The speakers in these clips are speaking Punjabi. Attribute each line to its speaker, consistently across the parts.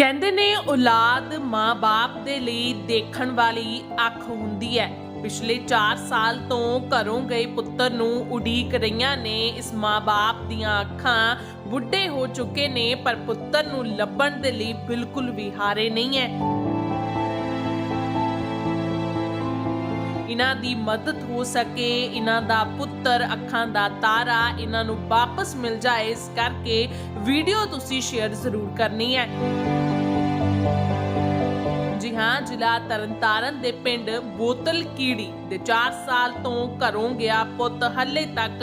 Speaker 1: ਕਹਿੰਦੇ ਨੇ ਔਲਾਦ ਮਾਂ-ਬਾਪ ਦੇ ਲਈ ਦੇਖਣ ਵਾਲੀ ਅੱਖ ਹੁੰਦੀ ਹੈ। ਪਿਛਲੇ 4 ਸਾਲ ਤੋਂ ਘਰੋਂ ਗਏ ਪੁੱਤਰ ਨੂੰ ਉਡੀਕ ਰਹੀਆਂ ਨੇ। ਇਸ ਮਾਂ-ਬਾਪ ਦੀਆਂ ਅੱਖਾਂ ਬੁੱਢੇ ਹੋ ਚੁੱਕੇ ਨੇ, ਪਰ ਪੁੱਤਰ ਨੂੰ ਲੱਭਣ ਦੇ ਲਈ ਬਿਲਕੁਲ ਵੀ ਹਾਰੇ ਨਹੀਂ ਹੈ। ਇਹਨਾਂ ਦੀ ਮਦਦ ਹੋ ਸਕੇ, ਇਹਨਾਂ ਦਾ ਪੁੱਤਰ, ਅੱਖਾਂ ਦਾ ਤਾਰਾ ਇਹਨਾਂ ਨੂੰ ਵਾਪਸ ਮਿਲ ਜਾਏ। ਇਸ ਕਰਕੇ ਵੀਡੀਓ ਤੁਸੀਂ ਸ਼ੇਅਰ ਜ਼ਰੂਰ ਕਰਨੀ ਹੈ। ਜੀ ਹਾਂ, ਜ਼ਿਲ੍ਹਾ ਤਰਨਤਾਰਨ ਦੇ ਪਿੰਡ ਬੋਤਲ ਕੀੜੀ ਦੇ 4 ਸਾਲ ਤੋਂ ਘਰੋਂ ਗਿਆ ਪੁੱਤ। ਹੱਲੇ ਤੱਕ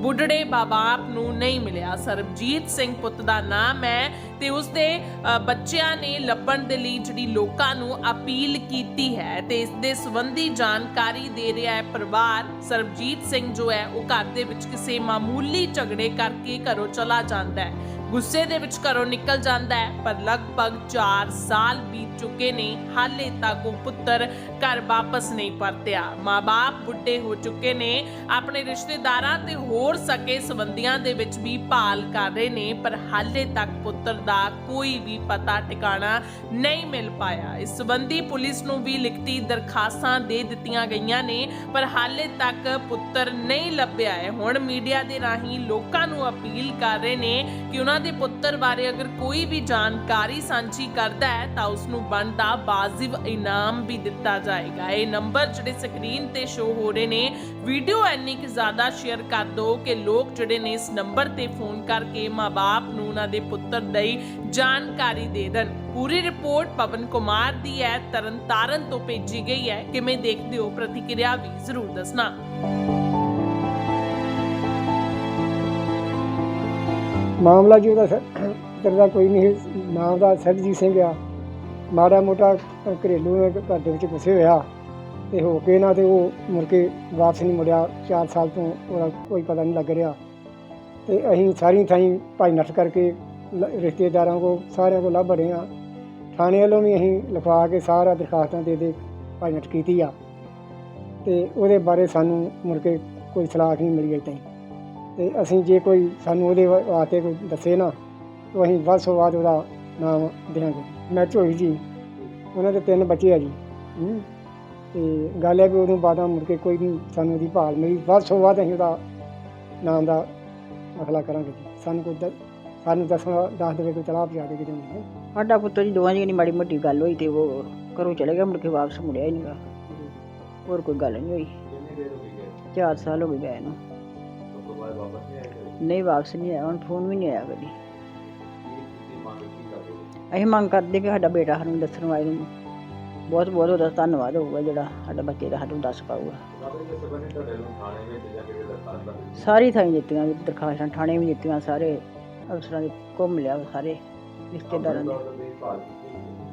Speaker 1: ਬੁੱਢੜੇ ਬਾਬਾਪ ਨੂੰ ਨਹੀਂ ਮਿਲਿਆ। ਸਰਬਜੀਤ ਸਿੰਘ ਪੁੱਤ ਦਾ ਨਾਮ ਹੈ ਤੇ ਉਸਦੇ ਅ, ਬੱਚਿਆਂ ਨੇ ਲੱਭਣ ਦੇ ਲਈ ਜਿਹੜੀ ਲੋਕਾਂ ਨੂੰ ਅਪੀਲ ਕੀਤੀ ਹੈ ਤੇ ਇਸ ਦੇ ਸੰਬੰਧੀ ਜਾਣਕਾਰੀ ਦੇ ਰਿਹਾ ਹੈ ਪਰਿਵਾਰ ਸਰਬਜੀਤ ਸਿੰਘ ਜੋ ਹੈ ਉਹ ਘਰ ਦੇ ਵਿੱਚ ਕਿਸੇ ਮਾਮੂਲੀ ਝਗੜੇ ਕਰਕੇ ਘਰੋਂ ਚਲਾ ਜਾਂਦਾ ਹੈ। ਗੁੱਸੇ ਦੇ ਵਿੱਚ ਘਰੋਂ ਨਿਕਲ ਜਾਂਦਾ ਹੈ ਪਰ ਲਗਭਗ 4 ਸਾਲ ਬੀਤ ਚੁੱਕੇ ਨੇ ਹਾਲੇ ਤੱਕ ਉਹ ਪੁੱਤਰ ਘਰ ਵਾਪਸ ਨਹੀਂ ਪਰਤਿਆ। ਮਾਪੇ ਬੁੱਢੇ ਹੋ ਚੁੱਕੇ ਨੇ ਆਪਣੇ ਰਿਸ਼ਤੇਦਾਰਾਂ ਤੇ ਹੋਰ ਸਕੇ ਸੰਬੰਧੀਆਂ ਦੇ ਵਿੱਚ ਵੀ ਭਾਲ ਕਰ ਰਹੇ ਨੇ ਪਰ ਹਾਲੇ ਤੱਕ ਪੁੱਤਰ ਦਾ ਕੋਈ ਵੀ ਪਤਾ ਟਿਕਾਣਾ ਨਹੀਂ ਮਿਲ ਪਾਇਆ। ਇਸ ਸਬੰਧੀ ਪੁਲਿਸ ਨੂੰ ਵੀ ਲਿਖਤੀ ਦਰਖਾਸਤਾਂ ਦੇ ਦਿੱਤੀਆਂ ਗਈਆਂ ਨੇ, ਪਰ ਹਾਲੇ ਤੱਕ ਪੁੱਤਰ ਨਹੀਂ ਲੱਭਿਆ ਹੈ। ਹੁਣ ਮੀਡੀਆ ਦੇ ਰਾਹੀਂ ਲੋਕਾਂ ਨੂੰ ਅਪੀਲ ਕਰ ਰਹੇ ਨੇ ਕਿ ਉਹਨਾਂ ਦੇ ਪੁੱਤਰ ਬਾਰੇ ਅਗਰ ਕੋਈ ਵੀ ਜਾਣਕਾਰੀ ਸਾਂਝੀ ਕਰਦਾ ਹੈ, ਤਾਂ ਉਸ ਨੂੰ ਬਣਦਾ ਬਾਜ਼ਿਬ ਇਨਾਮ ਵੀ ਦਿੱਤਾ ਜਾਏਗਾ। ਇਹ ਨੰਬਰ ਜਿਹੜੇ ਸਕਰੀਨ ਤੇ ਸ਼ੋ ਹੋ ਰਹੇ ਨੇ, ਵੀਡੀਓ ਇੰਨੀ ਕਿ ਜ਼ਿਆਦਾ ਸ਼ੇਅਰ ਕਰ ਦਿਓ ਕਿ ਲੋਕ ਜਿਹੜੇ ਨੇ ਇਸ ਨੰਬਰ ਤੇ ਫੋਨ ਕਰਕੇ ਮਾਪੇ ਨੂੰ ਉਹਨਾਂ ਦੇ ਪੁੱਤਰ ਦੀ ਜਾਣਕਾਰੀ ਦੇ ਦੇਣ। ਪੂਰੀ ਰਿਪੋਰਟ ਪਵਨ ਕੁਮਾਰ ਦੀ ਹੈ ਤਰਨਤਾਰਨ ਤੋਂ ਭੇਜੀ ਗਈ ਹੈ। ਕਿਵੇਂ ਦੇਖਦੇ ਹੋ ਪ੍ਰਤੀਕਿਰਿਆ ਵੀ ਜ਼ਰੂਰ ਦੱਸਣਾ।
Speaker 2: ਮਾਮਲਾ ਜੀ ਉਹਦਾ ਸ- ਦਾ ਕੋਈ ਨਹੀਂ, ਨਾਮ ਦਾ ਸਰਜੀਤ ਸਿੰਘ ਆ। ਮਾੜਾ ਮੋਟਾ ਘਰੇਲੂ ਘਰ ਦੇ ਵਿੱਚ ਗੁੱਸੇ ਹੋਇਆ। ਤੇ ਹੋ ਕੇ ਨਾ ਤੇ ਉਹ ਮੁੜ ਕੇ ਵਾਪਸ ਨਹੀਂ ਮੁੜਿਆ। 4 ਸਾਲ ਤੋਂ ਉਹਦਾ ਕੋਈ ਪਤਾ ਨਹੀਂ ਲੱਗ ਰਿਹਾ। ਤੇ ਅਸੀਂ ਸਾਰੀ ਥਾਈਂ ਭਾਈ ਨੱਠ ਕਰਕੇ ਰਿਸ਼ਤੇਦਾਰਾਂ ਕੋ, ਸਾਰਿਆਂ ਕੋ ਲੱਭ ਰਹੇ ਆ ਥਾਣੇ ਵੱਲੋਂ ਵੀ ਅਸੀਂ ਲਿਖਵਾ ਕੇ ਸਾਰਾ ਦਰਖਾਸਤਾਂ ਦੇ ਦੇ ਭਾਈ ਕੀਤੀ ਆ। ਤੇ ਉਹਦੇ ਬਾਰੇ ਸਾਨੂੰ ਮੁੜ ਕੇ ਕੋਈ ਸਲਾਹ ਨਹੀਂ ਮਿਲੀ ਅਜੇ ਤਾਈਂ। ਤੇ ਅਸੀਂ ਜੇ ਕੋਈ ਸਾਨੂੰ ਉਹਦੇ ਵਾਸਤੇ ਕੋਈ ਦੱਸੇ ਨਾ, ਤਾਂ ਅਸੀਂ ਵੱਧ ਤੋਂ ਵੱਧ ਉਹਦਾ ਨਾਮ ਦੇਵਾਂਗੇ। ਮੈਂ ਝੋਈ ਜੀ, ਉਹਨਾਂ ਦੇ ਤਿੰਨ ਬੱਚੇ ਆ ਜੀ। ਹੂੰ। ਤੇ ਗੱਲ ਹੈ ਵੀ ਉਦੋਂ ਬਾਅਦ ਮੁੜ ਕੇ ਕੋਈ ਨਹੀਂ, ਸਾਨੂੰ ਉਹਦੀ ਭਾਲ ਮਿਲੀ। ਵੱਧ ਤੋਂ ਵੱਧ ਅਸੀਂ ਉਹਦਾ ਨਾਮ ਦਾ ਮਸਲਾ ਕਰਾਂਗੇ ਸਾਨੂੰ ਕੋਈ ਦ- ਸਾਨੂੰ ਦੱਸਣਾ ਦੱਸ ਦੇਵੇ ਕੋਈ ਤਲਾਬ ਪਹੁੰਚਾ ਦੇ ਕਿਤੇ ਨਹੀਂ
Speaker 3: ਸਾਡਾ ਪੁੱਤਰ ਜੀ ਦੋਵਾਂ ਦੀ ਨਹੀਂ ਮਾੜੀ ਮੋਟੀ ਗੱਲ ਹੋਈ ਤੇ ਉਹ ਘਰੋਂ ਚਲੇ ਗਿਆ ਮੁੜ ਕੇ ਵਾਪਸ ਮੁੜਿਆ ਹੀ ਨਹੀਂਗਾ ਹੋਰ ਕੋਈ ਗੱਲ ਨਹੀਂ ਹੋਈ। 4 ਸਾਲ ਹੋ ਗਏ ਗਏ ਨੂੰ। ਨਹੀਂ ਵਾਪਸ ਨਹੀਂ ਆਇਆ ਹੁਣ ਫੋਨ ਵੀ ਨਹੀਂ ਆਇਆ ਕਦੀ। ਅਸੀਂ ਮੰਗ ਕਰਦੇ ਕਿ ਸਾਡਾ ਬੇਟਾ ਸਾਨੂੰ ਦੱਸਣ ਵਾਲੇ ਨੂੰ। ਬਹੁਤ ਬਹੁਤ ਉਹਦਾ ਧੰਨਵਾਦ ਹੋਊਗਾ ਜਿਹੜਾ ਸਾਡਾ ਬੱਚੇ ਦਾ ਸਾਨੂੰ ਦੱਸ ਪਾਊਗਾ। ਸਾਰੀ ਥਾਈਂ ਦਿੱਤੀਆਂ ਦਰਖਾਸਤਾਂ ਥਾਣੇ ਵੀ ਦਿੱਤੀਆਂ ਸਾਰੇ। ਅਫਸਰਾਂ ਦੇ ਘੁੰਮ ਲਿਆ ਸਾਰੇ, ਰਿਸ਼ਤੇਦਾਰਾਂ ਦੇ।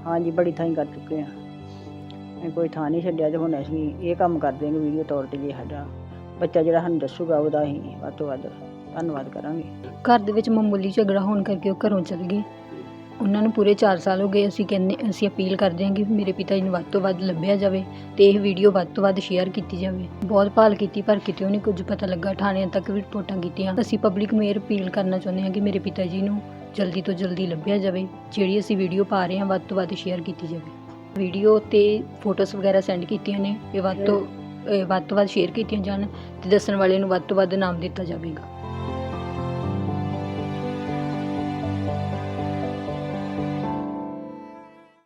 Speaker 3: ਹਾਂਜੀ, ਬੜੀ ਥਾਈਂ ਕਰ ਚੁੱਕੇ ਆ। ਅਸੀਂ ਕੋਈ ਥਾਂ ਨਹੀਂ ਛੱਡਿਆ ਤੇ ਹੁਣ ਅਸੀਂ ਇਹ ਕੰਮ ਕਰ ਦੇਂਗੇ ਵੀਡੀਓ ਤੌਰ ਤੇ ਜੇ ਸਾਡਾ ਬੱਚਾ ਜਿਹੜਾ ਸਾਨੂੰ ਦੱਸੂਗਾ, ਉਹਦਾ ਅਸੀਂ ਵੱਧ ਤੋਂ ਵੱਧ ਧੰਨਵਾਦ ਕਰਾਂਗੇ।
Speaker 4: ਘਰ ਦੇ ਵਿੱਚ ਮਾਮੂਲੀ ਝਗੜਾ ਹੋਣ ਕਰਕੇ ਉਹ ਘਰੋਂ ਚਲੇ ਗਈ ਉਹਨਾਂ ਨੂੰ ਪੂਰੇ 4 ਸਾਲ ਹੋ ਗਏ ਅਸੀਂ ਕਹਿੰਦੇ, ਅਸੀਂ ਅਪੀਲ ਕਰਦੇ ਹਾਂ ਕਿ ਮੇਰੇ ਪਿਤਾ ਜੀ ਨੂੰ ਵੱਧ ਤੋਂ ਵੱਧ ਲੱਭਿਆ ਜਾਵੇ ਅਤੇ ਇਹ ਵੀਡੀਓ ਵੱਧ ਤੋਂ ਵੱਧ ਸ਼ੇਅਰ ਕੀਤੀ ਜਾਵੇ। ਬਹੁਤ ਭਾਲ ਕੀਤੀ ਪਰ ਕਿਤੇ ਨਹੀਂ ਕੁਝ ਪਤਾ ਲੱਗਾ। ਥਾਣਿਆਂ ਤੱਕ ਵੀ ਰਿਪੋਰਟਾਂ ਕੀਤੀਆਂ। ਅਸੀਂ ਪਬਲਿਕ ਨੂੰ ਇਹ ਅਪੀਲ ਕਰਨਾ ਚਾਹੁੰਦੇ ਹਾਂ ਕਿ ਮੇਰੇ ਪਿਤਾ ਜੀ ਨੂੰ ਜਲਦੀ ਤੋਂ ਜਲਦੀ ਲੱਭਿਆ ਜਾਵੇ, ਜਿਹੜੀ ਅਸੀਂ ਵੀਡੀਓ ਪਾ ਰਹੇ ਹਾਂ ਵੱਧ ਤੋਂ ਵੱਧ ਸ਼ੇਅਰ ਕੀਤੀ ਜਾਵੇ। ਵੀਡੀਓ ਤੇ ਫੋਟੋਸ ਵਗੈਰਾ ਸੈਂਡ ਕੀਤੀਆਂ ਨੇ, ਇਹ ਵੱਧ ਤੋਂ ਵੱਧ ਤੋਂ ਵੱਧ ਸ਼ੇਅਰ ਕੀਤੀਆਂ ਜਾਣ ਤੇ ਦੱਸਣ ਵਾਲੇ ਨੂੰ ਵੱਧ ਤੋਂ ਵੱਧ ਇਨਾਮ ਦਿੱਤਾ ਜਾਵੇਗਾ।